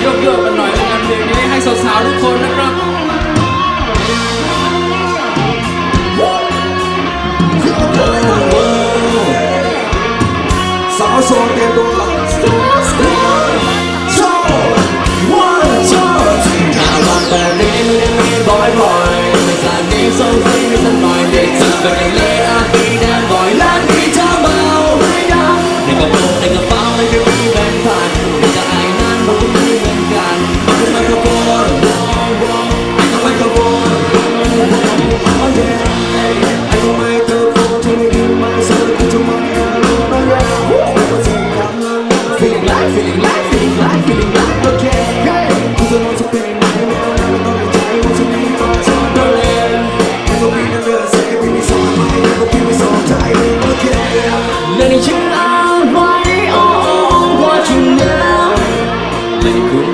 โยกโยกกันหน่อยนะครับเพลงนี้ให้สาวๆทุกคนนะครับสาวโสดเตรียมตัว Let me check out my own what you know. Let me cool.